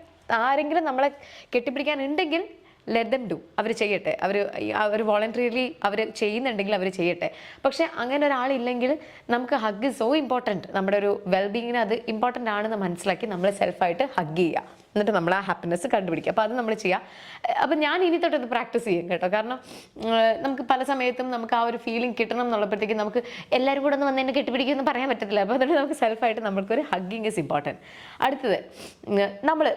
ആരെങ്കിലും നമ്മളെ കെട്ടിപ്പിടിക്കാനുണ്ടെങ്കിൽ ലെറ്റ് ദം ഡു അവർ ചെയ്യട്ടെ. അവർ അവർ വോളണ്ടറിയലി അവർ ചെയ്യുന്നുണ്ടെങ്കിൽ അവർ ചെയ്യട്ടെ. പക്ഷേ അങ്ങനെ ഒരാളില്ലെങ്കിൽ നമുക്ക് ഹഗ് സോ ഇമ്പോർട്ടന്റ് നമ്മുടെ ഒരു വെൽബീങ്ങിന് അത് ഇമ്പോർട്ടന്റ് ആണെന്ന് മനസ്സിലാക്കി നമ്മൾ സെൽഫായിട്ട് ഹഗ് ചെയ്യുക. എന്നിട്ട് നമ്മൾ ആ ഹാപ്പിനെസ് കണ്ടുപിടിക്കുക. അപ്പോൾ അത് നമ്മൾ ചെയ്യുക അപ്പം ഞാൻ ഇനി തൊട്ടത് പ്രാക്ടീസ് ചെയ്യും കേട്ടോ. കാരണം നമുക്ക് പല സമയത്തും നമുക്ക് ആ ഒരു ഫീലിംഗ് കിട്ടണം എന്നുള്ളപ്പോഴത്തേക്കും നമുക്ക് എല്ലാവരും കൂടെ ഒന്ന് വന്ന് എന്നെ കെട്ടിപ്പിടിക്കുമെന്ന് പറയാൻ പറ്റത്തില്ല. അപ്പോൾ അതുകൊണ്ട് നമുക്ക് സെൽഫായിട്ട് നമുക്കൊരു ഹഗ്ഗിങ് ഇസ് ഇമ്പോർട്ടന്റ് അടുത്തത് നമ്മൾ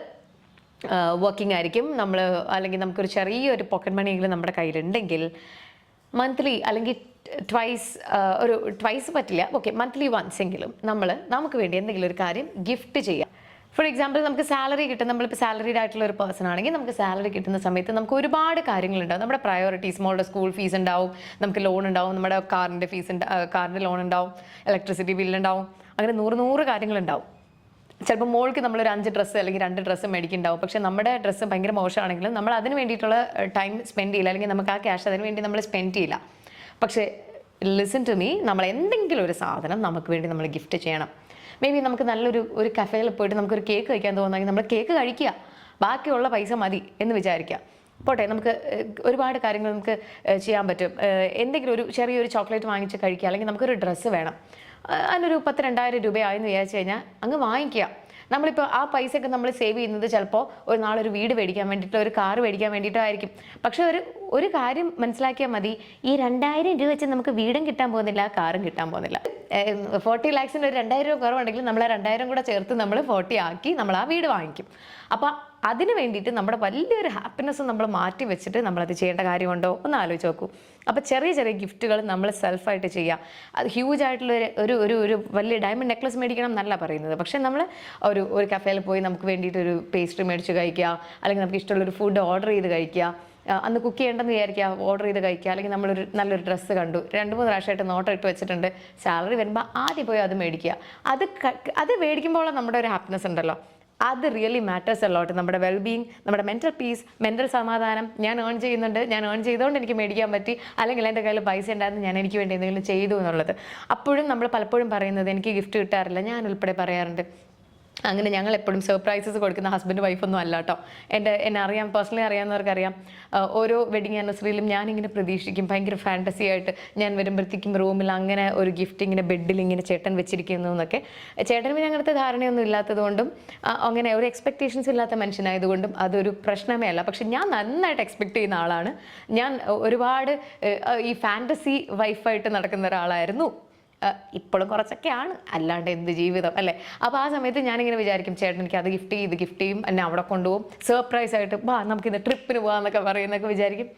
വർക്കിംഗ് ആയിരിക്കും. നമ്മൾ അല്ലെങ്കിൽ നമുക്കൊരു ചെറിയൊരു പോക്കറ്റ് മണിയെങ്കിലും നമ്മുടെ കയ്യിലുണ്ടെങ്കിൽ മന്ത്ലി അല്ലെങ്കിൽ ട്വൈസ് ഒരു ട്വൈസ് പറ്റില്ല. ഓക്കെ മന്ത്ലി വൺസ് എങ്കിലും നമ്മൾ നമുക്ക് വേണ്ടി എന്തെങ്കിലും ഒരു കാര്യം ഗിഫ്റ്റ് ചെയ്യാം. ഫോർ എക്സാമ്പിൾ നമുക്ക് സാലറി കിട്ടും നമ്മളിപ്പോൾ സാലറീഡ് ആയിട്ടുള്ള ഒരു പേഴ്സൺ ആണെങ്കിൽ നമുക്ക് സാലറി കിട്ടുന്ന സമയത്ത് നമുക്ക് ഒരുപാട് കാര്യങ്ങളുണ്ടാവും. നമ്മുടെ പ്രയോറിറ്റീസ് മോളുടെ സ്കൂൾ ഫീസ് ഉണ്ടാവും നമുക്ക് ലോൺ ഉണ്ടാവും നമ്മുടെ കാറിന്റെ ഫീസ് കാറിന്റെ ലോൺ ഉണ്ടാവും ഇലക്ട്രിസിറ്റി ബില്ലുണ്ടാവും അങ്ങനെ നൂറ് നൂറ് കാര്യങ്ങളുണ്ടാവും. ചിലപ്പോൾ മോൾക്ക് നമ്മൾ ഒരു അഞ്ച് ഡ്രസ്സ് അല്ലെങ്കിൽ രണ്ട് ഡ്രസ്സ് മേടിക്കുന്നുണ്ടാവും. പക്ഷേ നമ്മുടെ ഡ്രസ്സ് ഭയങ്കര മോശമാണെങ്കിലും നമ്മൾ അതിന് വേണ്ടിയിട്ടുള്ള ടൈം സ്പെൻഡ് ചെയ്യില്ല. അല്ലെങ്കിൽ നമുക്ക് ആ ക്യാഷ് അതിന് വേണ്ടി നമ്മൾ സ്പെൻഡ് ചെയ്യില്ല. പക്ഷേ ലിസൺ ടു മീ നമ്മൾ എന്തെങ്കിലും ഒരു സാധനം നമുക്ക് വേണ്ടി നമ്മൾ ഗിഫ്റ്റ് ചെയ്യണം. മേ ബി നമുക്ക് നല്ലൊരു ഒരു കഫേയിൽ പോയിട്ട് നമുക്കൊരു കേക്ക് കഴിക്കാൻ തോന്നുന്നെങ്കിൽ നമ്മൾ കേക്ക് കഴിക്കുക. ബാക്കിയുള്ള പൈസ മതി എന്ന് വിചാരിക്കുക. പോട്ടെ നമുക്ക് ഒരുപാട് കാര്യങ്ങൾ നമുക്ക് ചെയ്യാൻ പറ്റും. എന്തെങ്കിലും ഒരു ചെറിയൊരു ചോക്ലേറ്റ് വാങ്ങിച്ച് കഴിക്കുക. അല്ലെങ്കിൽ നമുക്കൊരു ഡ്രസ്സ് വേണം. അതിനൊരു പത്ത് രണ്ടായിരം രൂപയായെന്ന് വിചാരിച്ചു കഴിഞ്ഞാൽ അങ്ങ് വാങ്ങിക്കുക. നമ്മളിപ്പോൾ ആ പൈസയൊക്കെ നമ്മൾ സേവ് ചെയ്യുന്നത് ചിലപ്പോൾ ഒരു നാളൊരു വീട് മേടിക്കാൻ വേണ്ടിയിട്ടോ ഒരു കാറ് മേടിക്കാൻ വേണ്ടിയിട്ടോ ആയിരിക്കും പക്ഷെ ഒരു ഒരു കാര്യം മനസ്സിലാക്കിയാൽ മതി. ഈ രണ്ടായിരം രൂപ വെച്ച് നമുക്ക് വീടും കിട്ടാൻ പോകുന്നില്ല കാറും കിട്ടാൻ പോകുന്നില്ല. ഫോർട്ടി ലാക്സിന്റെ ഒരു രണ്ടായിരം രൂപ കുറവുണ്ടെങ്കിൽ നമ്മൾ ആ രണ്ടായിരം കൂടെ ചേർത്ത് നമ്മൾ ഫോർട്ടി ആക്കി നമ്മൾ ആ വീട് വാങ്ങിക്കും. അപ്പോൾ അതിന് വേണ്ടിയിട്ട് നമ്മുടെ വലിയൊരു ഹാപ്പിനെസ് നമ്മൾ മാറ്റി വെച്ചിട്ട് നമ്മളത് ചെയ്യേണ്ട കാര്യമുണ്ടോ? ഒന്ന് ആലോചിച്ച് നോക്കൂ. അപ്പോൾ ചെറിയ ചെറിയ ഗിഫ്റ്റുകൾ നമ്മൾ സെൽഫായിട്ട് ചെയ്യുക അത് ഹ്യൂജ് ആയിട്ടുള്ള ഒരു- ഒരു ഒരു വലിയ ഡയമണ്ട് നെക്ലസ് മേടിക്കണം എന്നല്ല പറയുന്നത്. പക്ഷേ നമ്മൾ ഒരു ഒരു കഫേയിൽ പോയി നമുക്ക് വേണ്ടിയിട്ട് ഒരു പേസ്ട്രി മേടിച്ച് കഴിക്കുക അല്ലെങ്കിൽ നമുക്ക് ഇഷ്ടമുള്ളൊരു ഫുഡ് ഓർഡർ ചെയ്ത് കഴിക്കുക അന്ന് കുക്ക് ചെയ്യേണ്ടെന്ന് വിചാരിക്കുക ഓർഡർ ചെയ്ത് കഴിക്കുക അല്ലെങ്കിൽ നമ്മളൊരു നല്ലൊരു ഡ്രസ്സ് കണ്ടു. രണ്ട് മൂന്ന് പ്രാവശ്യമായിട്ട് നോട്ട് ഇട്ട് വെച്ചിട്ടുണ്ട്. സാലറി വരുമ്പോൾ ആദ്യം പോയി അത് മേടിക്കുക അത് അത് മേടിക്കുമ്പോഴുള്ള നമ്മുടെ ഒരു ഹാപ്പിനെസ് ഉണ്ടല്ലോ. അത് റിയലി മാറ്റേഴ്സ് അല്ലോട്ട് നമ്മുടെ വെൽബീങ് നമ്മുടെ മെന്റൽ പീസ് മെന്റൽ സമാധാനം ഞാൻ ഏൺ ചെയ്യുന്നുണ്ട്. ഞാൻ ഏൺ ചെയ്തുകൊണ്ട് എനിക്ക് മേടിക്കാൻ പറ്റി. അല്ലെങ്കിൽ എന്റെ കയ്യിൽ പൈസ ഉണ്ടായിരുന്നു ഞാൻ എനിക്ക് വേണ്ടി എന്തെങ്കിലും ചെയ്തു എന്നുള്ളത്. അപ്പോഴും നമ്മൾ പലപ്പോഴും പറയുന്നത് എനിക്ക് ഗിഫ്റ്റ് കിട്ടാറില്ല. ഞാൻ ഉൾപ്പെടെ പറയാറുണ്ട്. അങ്ങനെ ഞങ്ങൾ എപ്പോഴും സർപ്രൈസസ് കൊടുക്കുന്ന ഹസ്ബൻഡ് വൈഫൊന്നും അല്ല കേട്ടോ എന്റെ എന്നെ അറിയാം പേഴ്സണലി അറിയാവുന്നവർക്കറിയാം. ഓരോ വെഡിങ് ആനിവേഴ്സറിയിലും ഞാനിങ്ങനെ പ്രതീക്ഷിക്കും. ഭയങ്കര ഫാന്റസി ആയിട്ട് ഞാൻ വരുമ്പോഴത്തേക്കും റൂമിൽ അങ്ങനെ ഒരു ഗിഫ്റ്റ് ഇങ്ങനെ ബെഡിൽ ഇങ്ങനെ ചേട്ടൻ വെച്ചിരിക്കുന്നു എന്നൊക്കെ. ചേട്ടന് പിന്നെ അങ്ങനത്തെ ധാരണയൊന്നും ഇല്ലാത്തതുകൊണ്ടും അങ്ങനെ ഒരു എക്സ്പെക്റ്റേഷൻസ് ഇല്ലാത്ത മനുഷ്യനായതുകൊണ്ടും അതൊരു പ്രശ്നമേ അല്ല. പക്ഷെ ഞാൻ നന്നായിട്ട് എക്സ്പെക്ട് ചെയ്യുന്ന ആളാണ്. ഞാൻ ഒരുപാട് ഈ ഫാന്റസി വൈഫായിട്ട് നടക്കുന്ന ഒരാളായിരുന്നു. ഇപ്പോഴും കുറച്ചൊക്കെയാണ്. അല്ലാണ്ട് എന്ത് ജീവിതം അല്ലേ? അപ്പോൾ ആ സമയത്ത് ഞാനിങ്ങനെ വിചാരിക്കും ചേട്ടൻ എനിക്ക് അത് ഗിഫ്റ്റ് ചെയ്ത് ഗിഫ്റ്റ് ചെയ്യും എന്നെ അവിടെ കൊണ്ടുപോകും. സർപ്രൈസ് ആയിട്ട് വാ നമുക്ക് ഇന്ന് ട്രിപ്പിന് പോകാമെന്നൊക്കെ പറയുന്നൊക്കെ വിചാരിക്കും.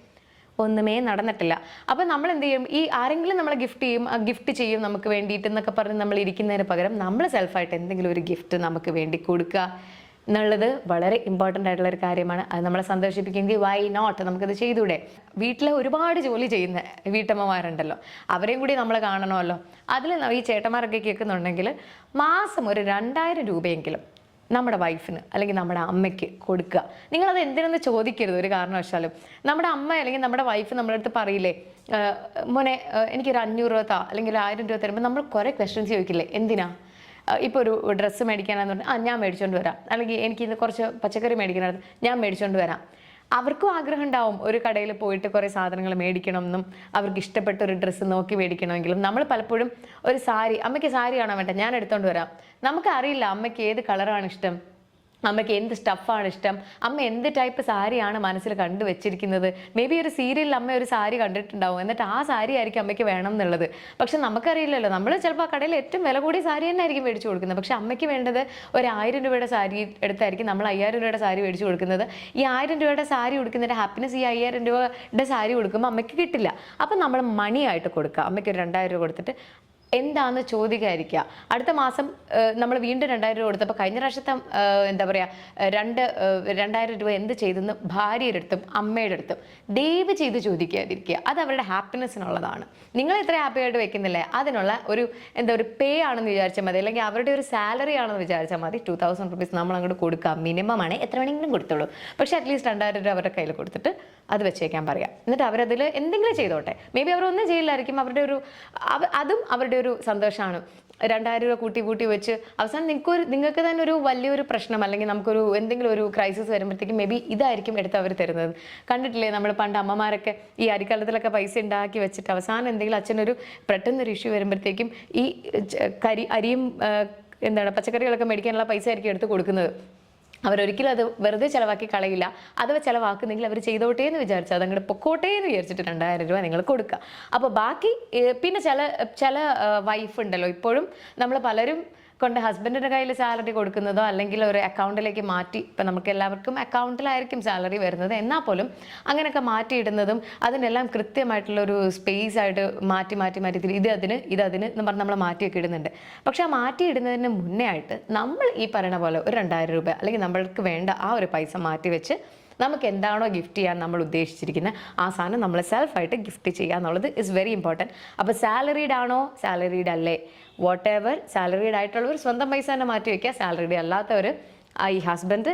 ഒന്നുമേ നടന്നിട്ടില്ല. അപ്പം നമ്മൾ എന്ത് ചെയ്യും? ഈ ആരെങ്കിലും നമ്മളെ ഗിഫ്റ്റ് ചെയ്യും ഗിഫ്റ്റ് ചെയ്യും നമുക്ക് വേണ്ടിയിട്ട് എന്നൊക്കെ പറഞ്ഞ് നമ്മൾ ഇരിക്കുന്നതിന് പകരം നമ്മൾ സെൽഫായിട്ട് എന്തെങ്കിലും ഒരു ഗിഫ്റ്റ് നമുക്ക് വേണ്ടി കൊടുക്കുക. എന്നുള്ളത് വളരെ ഇമ്പോർട്ടന്റ് ആയിട്ടുള്ള ഒരു കാര്യമാണ്. അത് നമ്മളെ സന്തോഷിപ്പിക്കുമെങ്കിൽ വൈ നോട്ട് നമുക്കത് ചെയ്തൂടെ വീട്ടിലെ ഒരുപാട് ജോലി ചെയ്യുന്ന വീട്ടമ്മമാരുണ്ടല്ലോ. അവരെയും കൂടി നമ്മൾ കാണണമല്ലോ. അതിൽ ഈ ചേട്ടന്മാരൊക്കെ കേൾക്കുന്നുണ്ടെങ്കിൽ മാസം ഒരു രണ്ടായിരം രൂപയെങ്കിലും നമ്മുടെ വൈഫിന് അല്ലെങ്കിൽ നമ്മുടെ അമ്മയ്ക്ക് കൊടുക്കുക. നിങ്ങളത് എന്തിനെന്ന് ചോദിക്കരുത് ഒരു കാരണവശാലും. നമ്മുടെ അമ്മ അല്ലെങ്കിൽ നമ്മുടെ വൈഫ് നമ്മുടെ അടുത്ത് പറയില്ലേ മോനെ എനിക്കൊരു അഞ്ഞൂറ് രൂപ താ അല്ലെങ്കിൽ ഒരു ആയിരം രൂപ തരുമ്പോൾ നമ്മൾ കുറേ ക്വസ്റ്റ്യൻസ് ചോദിക്കില്ലേ എന്തിനാ? ഇപ്പോൾ ഒരു ഡ്രസ്സ് മേടിക്കാനാന്ന് പറഞ്ഞാൽ ആ ഞാൻ മേടിച്ചുകൊണ്ട് വരാം. അല്ലെങ്കിൽ എനിക്ക് ഇന്ന് കുറച്ച് പച്ചക്കറി മേടിക്കണമായിരുന്നു ഞാൻ മേടിച്ചുകൊണ്ട് വരാം. അവർക്കും ആഗ്രഹം ഉണ്ടാവും ഒരു കടയിൽ പോയിട്ട് കുറേ സാധനങ്ങൾ മേടിക്കണം എന്നും അവർക്ക് ഇഷ്ടപ്പെട്ട ഒരു ഡ്രസ്സ് നോക്കി മേടിക്കണമെങ്കിലും. നമ്മൾ പലപ്പോഴും ഒരു സാരി അമ്മയ്ക്ക് സാരി കാണാൻ വേണ്ട ഞാൻ എടുത്തുകൊണ്ട് വരാം. നമുക്കറിയില്ല അമ്മയ്ക്ക് ഏത് കളറാണ് ഇഷ്ടം. അമ്മയ്ക്ക് എന്ത് സ്റ്റഫാണ് ഇഷ്ടം? അമ്മ എന്ത് ടൈപ്പ് സാരിയാണ് മനസ്സിൽ കണ്ടു വെച്ചിരിക്കുന്നത്? മേ ബി ഒരു സീരിയലിൽ അമ്മ ഒരു സാരി കണ്ടിട്ടുണ്ടാവും. എന്നിട്ട് ആ സാരി ആയിരിക്കും അമ്മയ്ക്ക് വേണം എന്നുള്ളത്. പക്ഷെ നമുക്കറിയില്ലല്ലോ. നമ്മൾ ചിലപ്പോൾ ആ കടയിൽ ഏറ്റവും വില കൂടിയ സാരി തന്നെ ആയിരിക്കും മേടിച്ചു കൊടുക്കുന്നത്. പക്ഷെ അമ്മയ്ക്ക് വേണ്ടത് ഒരു ആയിരം രൂപയുടെ സാരി എടുത്തായിരിക്കും നമ്മൾ അയ്യായിരം രൂപയുടെ സാരി മേടിച്ചു കൊടുക്കുന്നത്. ഈ ആയിരം രൂപയുടെ സാരി കൊടുക്കുന്നതിന്റെ ഹാപ്പിനെസ് ഈ അയ്യായിരം രൂപയുടെ സാരി കൊടുക്കുമ്പോൾ അമ്മയ്ക്ക് കിട്ടില്ല. അപ്പം നമ്മൾ മണിയായിട്ട് കൊടുക്കുക. അമ്മയ്ക്ക് ഒരു രണ്ടായിരം രൂപ കൊടുത്തിട്ട് എന്താന്ന് ചോദിക്കാതിരിക്കുക. അടുത്ത മാസം നമ്മൾ വീണ്ടും രണ്ടായിരം രൂപ കൊടുത്തപ്പോൾ കഴിഞ്ഞ പ്രാവശ്യത്തെ എന്താ പറയുക രണ്ട് രണ്ടായിരം രൂപ എന്ത് ചെയ്തെന്ന് ഭാര്യയുടെ അടുത്തും അമ്മയുടെ അടുത്തും ദയവ് ചെയ്ത് ചോദിക്കാതിരിക്കുക. അത് അവരുടെ ഹാപ്പിനെസ്സിനുള്ളതാണ്. നിങ്ങൾ എത്ര ഹാപ്പി ആയിട്ട് വെക്കുന്നില്ലേ? അതിനുള്ള ഒരു എന്താ ഒരു പേ ആണെന്ന് വിചാരിച്ചാൽ മതി. അല്ലെങ്കിൽ അവരുടെ ഒരു സാലറി ആണെന്ന് വിചാരിച്ചാൽ മതി. ടു തൗസൻഡ് റുപ്പീസ് നമ്മൾ അങ്ങോട്ട് കൊടുക്കുക മിനിമം ആണ് എത്ര വേണമെങ്കിലും കൊടുത്തോളൂ. പക്ഷേ അറ്റ്ലീസ്റ്റ് രണ്ടായിരം രൂപ അവരുടെ കയ്യിൽ കൊടുത്തിട്ട് അത് വെച്ചേക്കാൻ പറയാം. എന്നിട്ട് അവരതിൽ എന്തെങ്കിലും ചെയ്തോട്ടെ. മേ ബി അവരൊന്നും ചെയ്യില്ലായിരിക്കും. അവരുടെ ഒരു അതും അവരുടെ ഒരു സന്തോഷമാണ് രണ്ടായിരം രൂപ കൂട്ടി കൂട്ടി വെച്ച് അവസാനം നിങ്ങൾക്ക് ഒരു നിങ്ങൾക്ക് തന്നെ ഒരു വലിയൊരു പ്രശ്നം അല്ലെങ്കിൽ നമുക്കൊരു എന്തെങ്കിലും ഒരു ക്രൈസിസ് വരുമ്പോഴത്തേക്കും മേ ബി ഇതായിരിക്കും എടുത്ത് അവർ തരുന്നത്. കണ്ടിട്ടില്ലേ നമ്മൾ പണ്ട് അമ്മമാരൊക്കെ ഈ അരിക്കാലത്തിലൊക്കെ പൈസ ഉണ്ടാക്കി വെച്ചിട്ട് അവസാനം എന്തെങ്കിലും അച്ഛനൊരു പെട്ടെന്നൊരു ഇഷ്യൂ വരുമ്പോഴത്തേക്കും ഈ കരി അരിയും എന്താണ് പച്ചക്കറികളൊക്കെ മേടിക്കാനുള്ള പൈസ ആയിരിക്കും എടുത്ത് കൊടുക്കുന്നത്. അവരൊരിക്കലും അത് വെറുതെ ചിലവാക്കി കളയില്ല. അഥവാ ചിലവാക്കുന്നെങ്കിൽ അവർ ചെയ്തോട്ടേ എന്ന് വിചാരിച്ചു. അത് പൊക്കോട്ടേ പൊക്കോട്ടെ എന്ന് വിചാരിച്ചിട്ട് രണ്ടായിരം രൂപ നിങ്ങൾ കൊടുക്കുക അപ്പോൾ ബാക്കി പിന്നെ ചില ചില വൈഫ് ഉണ്ടല്ലോ ഇപ്പോഴും നമ്മൾ പലരും കൊണ്ട് ഹസ്ബൻഡിന്റെ കയ്യിൽ സാലറി കൊടുക്കുന്നതോ അല്ലെങ്കിൽ ഒരു അക്കൗണ്ടിലേക്ക് മാറ്റി ഇപ്പം നമുക്ക് എല്ലാവർക്കും അക്കൗണ്ടിലായിരിക്കും സാലറി വരുന്നത്. എന്നാൽ പോലും അങ്ങനെയൊക്കെ മാറ്റിയിടുന്നതും അതിനെല്ലാം കൃത്യമായിട്ടുള്ളൊരു സ്പേസ് ആയിട്ട് മാറ്റി മാറ്റി മാറ്റി ഇത് അതിന് ഇത് അതിന് എന്ന് പറഞ്ഞ് നമ്മൾ മാറ്റിയൊക്കെ ഇടുന്നുണ്ട്. പക്ഷെ ആ മാറ്റിയിടുന്നതിന് മുന്നേ ആയിട്ട് നമ്മൾ ഈ പറയുന്ന പോലെ ഒരു രണ്ടായിരം രൂപ അല്ലെങ്കിൽ നമ്മൾക്ക് വേണ്ട ആ ഒരു പൈസ മാറ്റി വെച്ച് നമുക്ക് എന്താണോ ഗിഫ്റ്റ് ചെയ്യാൻ നമ്മൾ ഉദ്ദേശിച്ചിരിക്കുന്നത് ആ സാധനം നമ്മൾ സെൽഫായിട്ട് ഗിഫ്റ്റ് ചെയ്യുക എന്നുള്ളത് ഇസ് വെരി ഇമ്പോർട്ടന്റ് അപ്പോൾ സാലറീഡ് ആണോ? സാലറീഡ് അല്ലേ. വാട്ട് എവർ സാലറീഡ് ആയിട്ടുള്ളവർ സ്വന്തം പൈസ തന്നെ മാറ്റി വയ്ക്കുക സാലറീഡ് അല്ലാത്തവർ ഈ ഹസ്ബൻഡ്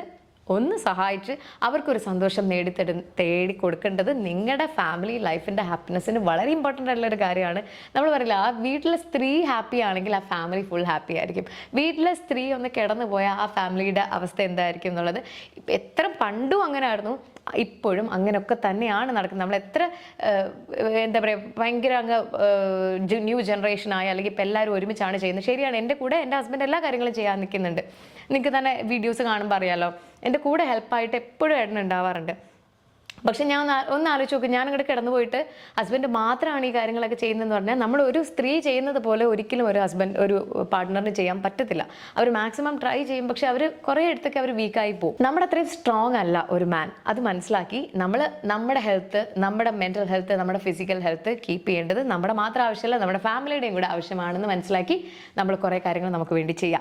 ഒന്ന് സഹായിച്ച് അവർക്കൊരു സന്തോഷം നേടിത്തരു തേടി കൊടുക്കേണ്ടത് നിങ്ങളുടെ ഫാമിലി ലൈഫിന്റെ ഹാപ്പിനെസ്സിന് വളരെ ഇമ്പോർട്ടന്റ് ആയിട്ടുള്ള ഒരു കാര്യമാണ്. നമ്മൾ പറയില്ല ആ വീട്ടിലെ സ്ത്രീ ഹാപ്പി ആണെങ്കിൽ ആ ഫാമിലി ഫുൾ ഹാപ്പി ആയിരിക്കും. വീട്ടിലെ സ്ത്രീ ഒന്ന് കിടന്നു പോയാൽ ആ ഫാമിലിയുടെ അവസ്ഥ എന്തായിരിക്കും എന്നുള്ളത്. എത്ര പണ്ടും അങ്ങനെ ആയിരുന്നു. ഇപ്പോഴും അങ്ങനെയൊക്കെ തന്നെയാണ് നടക്കുന്നത്. നമ്മൾ എത്ര എന്താ പറയുക ഭയങ്കര അങ്ങ് ന്യൂ ജനറേഷൻ ആയ അല്ലെങ്കിൽ ഇപ്പം എല്ലാവരും ഒരുമിച്ചാണ് ചെയ്യുന്നത്. ശരിയാണ് എന്റെ കൂടെ എന്റെ ഹസ്ബൻഡ് എല്ലാ കാര്യങ്ങളും ചെയ്യാൻ നിൽക്കുന്നുണ്ട് നിങ്ങൾക്ക് തന്നെ വീഡിയോസ് കാണുമ്പോൾ അറിയാലോ. എന്റെ കൂടെ ഹെൽപ്പായിട്ട് എപ്പോഴും ഏട്ടൻ ഉണ്ടാവാറുണ്ട്. പക്ഷെ ഞാൻ ഒന്ന് ഒന്ന് ആലോചിച്ച് നോക്കും ഞാൻ അങ്ങോട്ട് കിടന്നു പോയിട്ട് ഹസ്ബൻഡ് മാത്രമാണ് ഈ കാര്യങ്ങളൊക്കെ ചെയ്യുന്നതെന്ന് പറഞ്ഞാൽ നമ്മൾ ഒരു സ്ത്രീ ചെയ്യുന്നത് പോലെ ഒരിക്കലും ഒരു ഹസ്ബൻഡ് ഒരു പാർട്ട്ണറിന് ചെയ്യാൻ പറ്റത്തില്ല. അവർ മാക്സിമം ട്രൈ ചെയ്യും പക്ഷെ അവർ കുറേ ഇടത്തൊക്കെ അവർ വീക്കായി പോകും. നമ്മുടെ അത്രയും സ്ട്രോങ് അല്ല ഒരു മാൻ അത് മനസ്സിലാക്കി നമ്മൾ നമ്മുടെ ഹെൽത്ത് നമ്മുടെ മെന്റൽ ഹെൽത്ത് നമ്മുടെ ഫിസിക്കൽ ഹെൽത്ത് കീപ്പ് ചെയ്യേണ്ടത് നമ്മുടെ മാത്രം ആവശ്യമല്ല നമ്മുടെ ഫാമിലിയുടെയും കൂടെ ആവശ്യമാണെന്ന് മനസ്സിലാക്കി നമ്മൾ കുറേ കാര്യങ്ങൾ നമുക്ക് വേണ്ടി ചെയ്യാം.